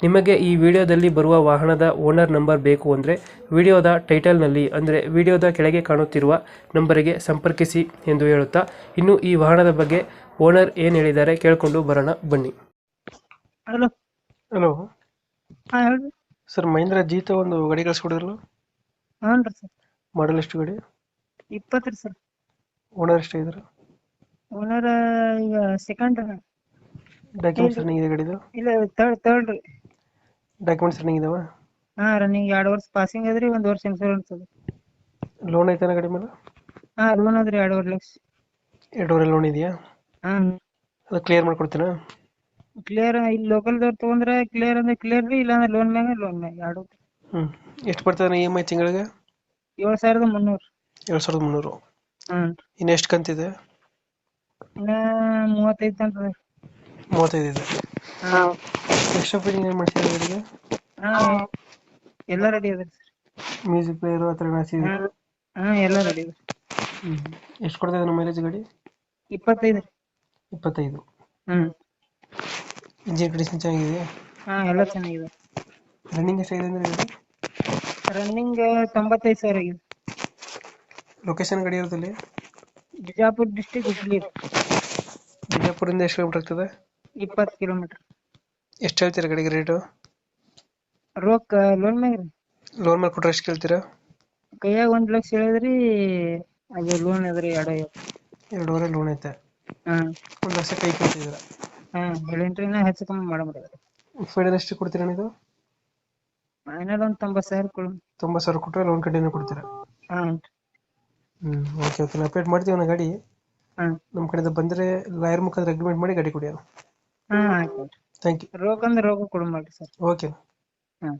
ನಿಮಗೆ ಈ ವಿಡಿಯೋದಲ್ಲಿ ಬರುವ ವಾಹನದ ಓನರ್ ನಂಬರ್ ಬೇಕು ಅಂದರೆ ವಿಡಿಯೋದ ಟೈಟಲ್ನಲ್ಲಿ ಅಂದರೆ ವಿಡಿಯೋದ ಕೆಳಗೆ ಕಾಣುತ್ತಿರುವ ನಂಬರಿಗೆ ಸಂಪರ್ಕಿಸಿ ಎಂದು ಹೇಳುತ್ತಾ ಇನ್ನು ಈ ವಾಹನದ ಬಗ್ಗೆ ಓನರ್ ಏನು ಹೇಳಿದ್ದಾರೆ ಕೇಳಿಕೊಂಡು ಬರೋಣ ಬನ್ನಿ. ಹಲೋ. ಹಲೋ. ಹಾಂ ಸರ್ ಮಹೇಂದ್ರ ಜೀತ ಒಂದು ಗಾಡಿ ಕಳಿಸ್ಕೊಡಿರಲ್ಲ ಹ್ಞೂ ರೀ ಸರ್. ಮಾಡಲ್ ಎಷ್ಟು ಗಾಡಿ? ಇಪ್ಪತ್ತು ರೀ ಸರ್. ಓನರ್ ಎಷ್ಟು ಇದ್ದಾರೆ ಓನರ್ ಈಗ ಸೆಕೆಂಡ್ ಡಾಕ್ಯುಮೆಂಟ್ಸ್ ರನ್ನಿಂಗ್ ಇದೆ ಗಾಡಿದು? ಇಲ್ಲ ತರ್ಡ್ ತರ್ಡ್ ರೀ. ಡಾಕ್ಯುಮೆಂಟ್ಸ್ ರನ್ನಿಂಗ್ ಇದಾವ? ಹಾ ರನ್ನಿಂಗ್ ಎರಡು ವರ್ಷ ಪಾಸಿಂಗ್ ಆದ್ರಿ ಒಂದ್ ವರ್ಷ ಇನ್ಸೂರೆನ್ಸ್ ಅದ ಲೋನ್ ಐತಾನ ಗಾಡಿ ಮೇಲೆ? ಹಾ ಲೋನ್ ಅದ್ರಿ ಎರಡೂವರೆ ಲಕ್ಷ ಎರಡೂವರೆ ಲೋನ್ ಇದೆಯಾ? ಹಾ. ಅದು ಕ್ಲಿಯರ್ ಮಾಡ್ಕೊಡ್ತೀನಾ? ಕ್ಲಿಯರ್ ಇಲ್ಲಿ ಲೋಕಲ್ದವ್ರು ತಗೊಂಡ್ರೆ ಕ್ಲಿಯರ್ ಅಂದ್ರೆ ಕ್ಲಿಯರ್ ರೀ ಇಲ್ಲಾಂದ್ರೆ ಲೋನ್ ಮ್ಯಾಗ ಲೋನ್ ಮ್ಯಾಗ ಎರಡು ಹ್ಮ್. ಎಷ್ಟು ಬರ್ತದೆ ಇ ಎಂ ಐ ತಿಂಗಳಿಗೆ? ಏಳು ಸಾವಿರದ ಮುನ್ನೂರು. ಏಳು ಸಾವಿರದ ಮುನ್ನೂರು. ಹ್ಮ್. ಇನ್ನು ಎಷ್ಟು ಕಂತಿದೆ ಇನ್ನ ಮೂವತ್ತೈದು ಅದ ಮೂವತ್ತೈದು ಇದೆ. ಹಾಂ. ಎಕ್ಸ್ಟ್ರಾ ಫಿಟ್ಟಿಂಗ್ ಏನು ಮಾಡ್ಸಿದ್ರೆ ಗಾಡಿಗೆ ಎಲ್ಲ ರೆಡಿ ಅದ ಸರ್ ಮ್ಯೂಸಿಕ್ ಪ್ಲೇಯರ್ ಆ ಥರ ಹಾಕ್ಸಿದ್ರೆ ಹಾಂ ಎಲ್ಲ ರೆಡಿ ಅದ ಹ್ಞೂ ಎಷ್ಟು ಕೊಡ್ತದೆ ನಮ್ಮ ಮೈಲೇಜ್ ಗಾಡಿ ಇಪ್ಪತ್ತೈದು ಇಪ್ಪತ್ತೈದು ಹ್ಞೂ ಇಂಜಿನ್ ಕಂಡೀಷನ್ ಚೆನ್ನಾಗಿದೆಯಾ ಹಾಂ ಎಲ್ಲ ಚೆನ್ನಾಗಿದೆ ರನ್ನಿಂಗ್ ಎಷ್ಟಾಗಿದೆ ಅಂದ್ರೆ ಗಾಡಿ ರನ್ನಿಂಗ್ ತೊಂಬತ್ತೈದು ಸಾವಿರ ಆಗಿದೆ ಲೊಕೇಶನ್ ಗಾಡಿ ಇರೋದಲ್ಲಿ ಬಿಜಾಪುರ ಡಿಸ್ಟಿಕ್ ಹುಬ್ಳಿ ಬಿಜಾಪುರದಿಂದ ಎಷ್ಟು ಕಿಲೋಮೀಟರ್ ಆಗ್ತದೆ ಇಪ್ಪತ್ತು ಕಿಲೋಮೀಟರ್ ಎಷ್ಟು ಹೇಳ್ತೀರಾ ಗಡಿಗೆ ರೇಟು ರೊಕ್ಕ ಲೋನ್ ಮ್ಯಾಗ ರೀ. ಲೋನ್ ಮೇಲೆ ಕೊಟ್ರೆ ಎಷ್ಟು ಕೇಳ್ತೀರಾ? ಕೈಯಾಗ ಒಂದ್ ಲಕ್ಷ ಹೇಳಿದ್ರಿ ಅದು ಲೋನ್ ಅದ್ರಿ ಎರಡು ಐವತ್ತು ಎರಡೂವರೆ ಲೋನ್ ಐತೆ. ಹಾಂ. ಒಂದು ಲಕ್ಷ ಕೈ ಕೊಡ್ತಿದ್ದೀರಾ? ಹಾಂ ಹೇಳೇನ್ರಿ ನಾ ಹೆಚ್ಚು ಕಮ್ಮಿ ಮಾಡಮ್ರಿ ಫೈನಲ್ ಎಷ್ಟು ಕೊಡ್ತೀರಾ ಇದು ಫೈನಲ್ ಒಂದು ತೊಂಬತ್ತು ಸಾವಿರ ಕೊಡು ತೊಂಬತ್ತು ಸಾವಿರ ಕೊಟ್ಟರೆ ಲೋನ್ ಕಂಟಿನ್ಯೂ ಕೊಡ್ತೀರಾ? ಹಾಂ. ಹ್ಞೂ ಓಕೆ ಓಕೆ ನಾವು ಅಪ್ಡೇಟ್ ಮಾಡ್ತೀವಿ ನಾ ಗಾಡಿ. ಹಾಂ. ನಮ್ಮ ಕಡೆಯಿಂದ ಬಂದರೆ ಲಾಯರ್ ಮುಖಾಂತರ ಅಗ್ರಿಮೆಂಟ್ ಮಾಡಿ ಗಾಡಿ ಕೊಡಿ ಹಾಂ ಆಯ್ತು. ಥ್ಯಾಂಕ್ ಯು ರೋಗ ಅಂದ್ರೆ ರೋಗ ಕೊಡು ಮಾಡಿ ಸರ್. ಓಕೆ ಹಾಂ